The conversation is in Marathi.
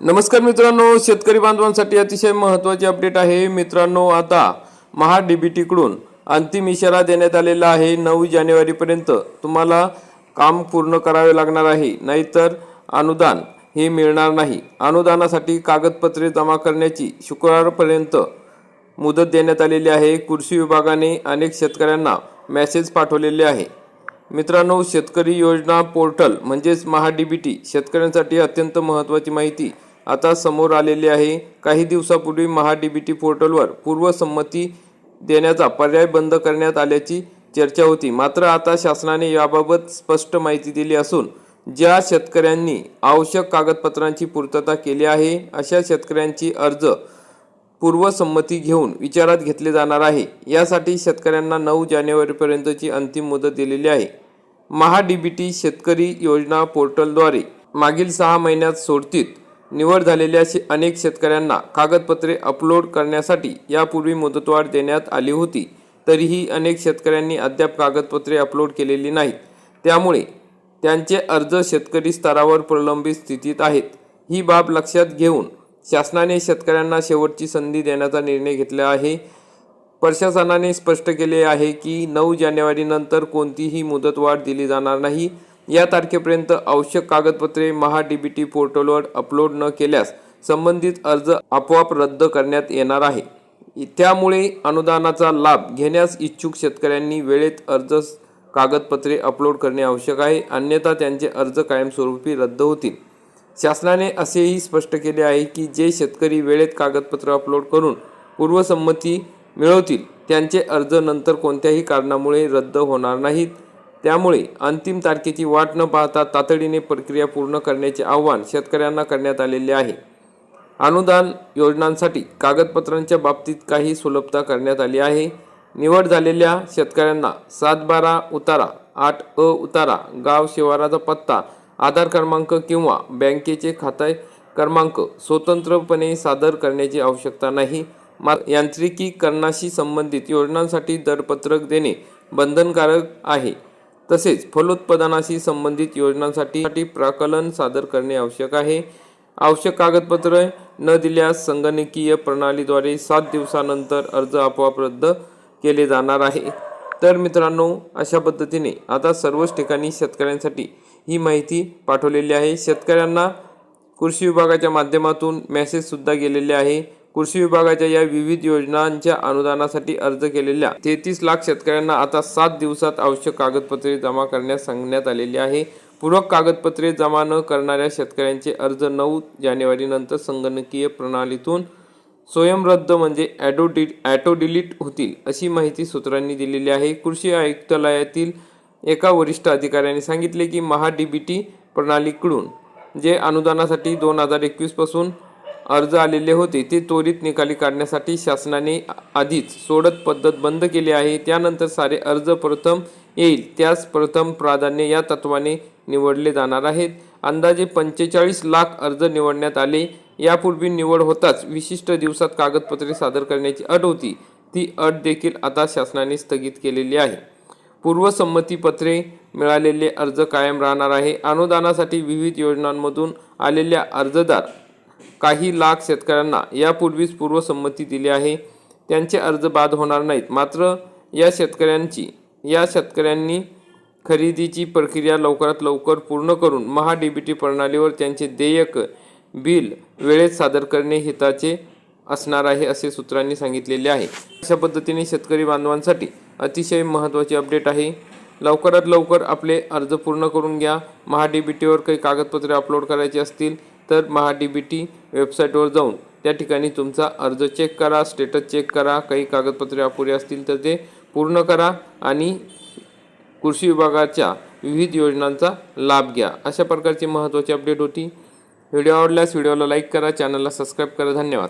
नमस्कार मित्रांनो शेतकरी बांधवांसाठी अतिशय महत्त्वाची अपडेट आहे. मित्रांनो आता महा डी बी टीकडून अंतिम इशारा देण्यात आलेला आहे. नऊ जानेवारीपर्यंत तुम्हाला काम पूर्ण करावे लागणार आहे. नाहीतर अनुदान हे मिळणार नाही. अनुदानासाठी कागदपत्रे जमा करण्याची शुक्रवारपर्यंत मुदत देण्यात आलेली आहे. कृषी विभागाने अनेक शेतकऱ्यांना मेसेज पाठवलेले आहे. मित्रांनो शेतकरी योजना पोर्टल म्हणजेच महा डी बी टी शेतकऱ्यांसाठी अत्यंत महत्त्वाची माहिती आता समोर आलेली आहे. काही दिवसापूर्वी महाडीबीटी बी टी पोर्टलवर पूर्वसंमती देण्याचा पर्याय बंद करण्यात आल्याची चर्चा होती. मात्र आता शासनाने याबाबत स्पष्ट माहिती दिली असून ज्या शेतकऱ्यांनी आवश्यक कागदपत्रांची पूर्तता केली आहे अशा शेतकऱ्यांची अर्ज पूर्वसंमती घेऊन विचारात घेतले जाणार आहे. यासाठी शेतकऱ्यांना नऊ जानेवारीपर्यंतची अंतिम मुदत दिलेली आहे. महाडीबीटी बी टी शेतकरी योजना पोर्टलद्वारे मागील सहा महिन्यात सोडतीत. निवड झालेल्या शे अनेक शेतकऱ्यांना कागदपत्रे अपलोड करण्यासाठी यापूर्वी मुदतवाढ देण्यात आली होती. तरीही अनेक शेतकऱ्यांनी अद्याप कागदपत्रे अपलोड केलेली नाहीत. त्यामुळे त्यांचे अर्ज शेतकरी स्तरावर प्रलंबित स्थितीत आहेत. ही बाब लक्षात घेऊन शासनाने शेतकऱ्यांना शेवटची संधी देण्याचा निर्णय घेतला आहे. प्रशासनाने स्पष्ट केले आहे की नऊ जानेवारीनंतर कोणतीही मुदतवाढ दिली जाणार नाही. या तारखेपर्यंत आवश्यक कागदपत्रे महा डी बी टी पोर्टलवर अपलोड न केल्यास संबंधित अर्ज आपोआप रद्द करण्यात येणार आहे. त्यामुळे अनुदानाचा लाभ घेण्यास इच्छुक शेतकऱ्यांनी वेळेत अर्ज कागदपत्रे अपलोड करणे आवश्यक आहे. अन्यथा त्यांचे अर्ज कायमस्वरूपी रद्द होतील. शासनाने असेही स्पष्ट केले आहे की जे शेतकरी वेळेत कागदपत्र अपलोड करून पूर्वसंमती मिळवतील त्यांचे अर्ज नंतर कोणत्याही कारणामुळे रद्द होणार नाहीत. त्यामुळे अंतिम तारखेची वाट न पाहता तातडीने प्रक्रिया पूर्ण करण्याचे आव्हान शेतकऱ्यांना करण्यात आलेले आहे. अनुदान योजनांसाठी कागदपत्रांच्या बाबतीत काही सुलभता करण्यात आली आहे. निवड झालेल्या शेतकऱ्यांना सात बारा उतारा आठ अ उतारा गाव शिवाराचा पत्ता आधार क्रमांक किंवा बँकेचे खाते क्रमांक स्वतंत्रपणे सादर करण्याची आवश्यकता नाही. मा यांत्रिकीकरणाशी संबंधित योजनांसाठी दरपत्रक देणे बंधनकारक आहे. तसेच फलोत्पादनाशी संबंधित योजनांसाठी प्राकलन सादर करणे आवश्यक आहे. आवश्यक कागदपत्रे न दिल्यास संगणकीय प्रणालीद्वारे सात दिवसानंतर अर्ज आपोआप रद्द केले जाणार आहे. तर मित्रांनो अशा पद्धतीने आता सर्वच ठिकाणी शेतकऱ्यांसाठी ही माहिती पाठवलेली आहे. शेतकऱ्यांना कृषी विभागाच्या माध्यमातून मेसेजसुद्धा गेलेले आहे. कृषी विभागाच्या या विविध योजनांच्या अनुदानासाठी अर्ज केलेल्या तेहतीस लाख शेतकऱ्यांना आता सात दिवसात आवश्यक कागदपत्रे जमा करण्यास सांगण्यात आलेली आहे. पूरक कागदपत्रे जमा न करणाऱ्या शेतकऱ्यांचे अर्ज नऊ जानेवारीनंतर संगणकीय प्रणालीतून स्वयंरद्द म्हणजे ॲडो डि ॲटो डिलीट होतील अशी माहिती सूत्रांनी दिलेली आहे. कृषी आयुक्तालयातील एका वरिष्ठ अधिकाऱ्याने सांगितले की महा डी बी टी प्रणालीकडून जे अनुदानासाठी दोन हजार एकवीसपासून अर्ज आलेले होते ते त्वरित निकाली काढण्यासाठी शासनाने आधीच सोडत पद्धत बंद केली आहे. त्यानंतर सारे अर्ज प्रथम येईल त्यास प्रथम प्राधान्य या तत्वाने निवडले जाणार आहेत. अंदाजे पंचेचाळीस लाख अर्ज निवडण्यात आले. यापूर्वी निवड होताच विशिष्ट दिवसात कागदपत्रे सादर करण्याची अट होती. ती अट देखील आता शासनाने स्थगित केलेली आहे. पूर्वसंमतीपत्रे मिळालेले अर्ज कायम राहणार आहे. अनुदानासाठी विविध योजनांमधून आलेल्या अर्जदार काही लाख शेतकऱ्यांना यापूर्वीच पूर्वसंमती दिली आहे. त्यांचे अर्ज बाद होणार नाहीत. मात्र या शेतकऱ्यांची या शेतकऱ्यांनी खरेदीची प्रक्रिया लवकरात लवकर पूर्ण करून महा डी बी टी प्रणालीवर त्यांचे देयक बिल वेळेत सादर करणे हिताचे असणार आहे असे सूत्रांनी सांगितलेले आहे. अशा पद्धतीने शेतकरी बांधवांसाठी अतिशय महत्त्वाची अपडेट आहे. लवकरात लवकर आपले अर्ज पूर्ण करून घ्या. महा डी बी टीवर काही कागदपत्रे अपलोड करायची असतील तर महा डी बी टी वेबसाईटवर जाऊन त्या ठिकाणी तुमचा अर्ज चेक करा स्टेटस चेक करा काही कागदपत्रे अपुरे असतील तर ते पूर्ण करा आणि कृषी विभागाच्या विविध योजनांचा लाभ घ्या. अशा प्रकारची महत्त्वाची अपडेट होती. व्हिडिओ आवडल्यास व्हिडिओला लाईक करा चॅनलला सबस्क्राईब करा. धन्यवाद.